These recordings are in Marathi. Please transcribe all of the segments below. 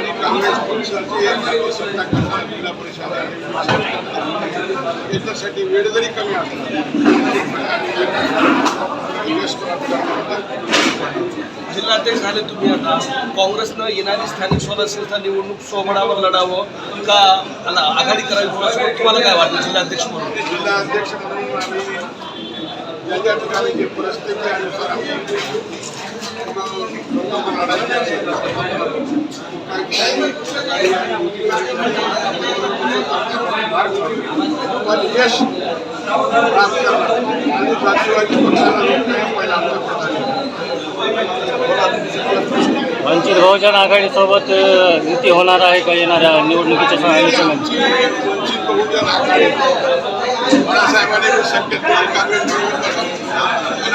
आणि काँग्रेस पक्षाची सत्ता करणार जिल्हा परिषद आणि पंचायत याच्यासाठी वेळ जरी कमी असला जिल्हाध्यक्ष झाले. तुम्ही आता. काँग्रेसनं येणारी स्थानिक स्वराज्य संस्था निवडणूक सोमणावर लढावं का आघाडी करावी तुम्हाला काय वाटतं जिल्हाध्यक्ष म्हणून? जिल्हा अध्यक्ष म्हणून आम्ही ज्या ज्या ठिकाणी परिस्थिती अनुसार आम्ही लढायचे वञ्चित बहुजन आघाडीसोबत युती होणार आहे का येणाऱ्या निवडणुकीच्या सहाय्याने वंचित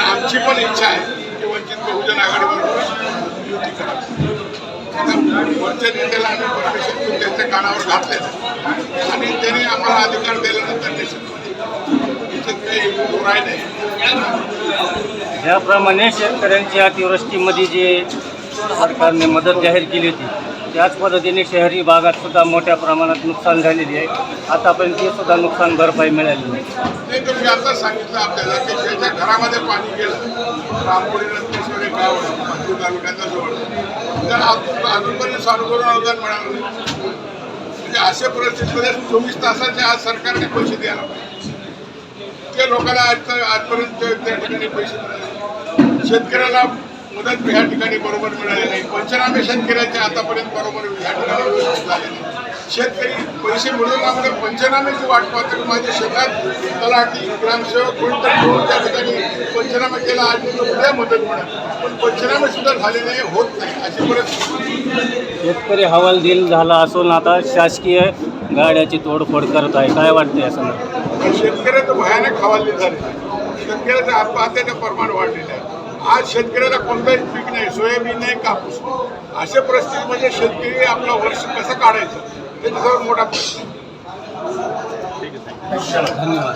आमची पण इच्छा आहे वरच्या नेत्याला आम्ही परमिशन देऊन त्यांच्या कानावर घातले. आणि त्यांनी आम्हाला अधिकार दिल्यानंतर नाही. ज्याप्रमाणे शेतकऱ्यांची अतिवृष्टीमध्ये जे सरकारने मदत जाहीर केली होती त्याच पद्धतीने शहरी भागात सुद्धा मोठ्या प्रमाणात नुकसान झालेली आहे. आतापर्यंत ते सुद्धा नुकसान भरपाई मिळाली नाही. आता सांगितलं आपल्याला की घरामध्ये पाणी गेलं. रामपुरी तालुक्याचा गाव जवळ. तर अजून अजूनपर्यंत सार्वजनिक अनुदान मिळालं नाही म्हणजे अशा परिस्थितीमध्ये चोवीस तासाचे आज सरकारने पैसे द्यायला पाहिजे. ते लोकांना आज आजपर्यंत त्या ठिकाणी पैसे मिळाले शेतकऱ्याला मदत ह्या ठिकाणी बरोबर मिळाली नाही. पंचनामे शेतकऱ्याचे आतापर्यंत बरोबर ह्या ठिकाणी व्यवस्थित झाले नाही. शेतकरी पैसे मिळून आपले पंचनाम्याची वाट पाहतो माझ्या शेतात तलाठी ग्रामसेवक कोणतरी घेऊन त्या ठिकाणी पंचनामा केला. आज मी उद्या मदत मिळाली पण पंचनामे सुद्धा झाले नाही होत नाही अशी परिस्थिती. शेतकरी हवालदिल झाला असून आता शासकीय गाड्याची तोडफोड करत आहे. काय वाटतं पण शेतकऱ्याचं भयानक हवालदिल झाले. शेतकऱ्याचं आत्महत्याचं प्रमाण वाढलेलं आहे. आज शेतकऱ्याला कोणताही पीक नाही सोयाबीन नाही कापूस. अशा परिस्थितीमध्ये शेतकरी आपलं वर्ष कसं काढायचं? মোটা ধন্যবাদ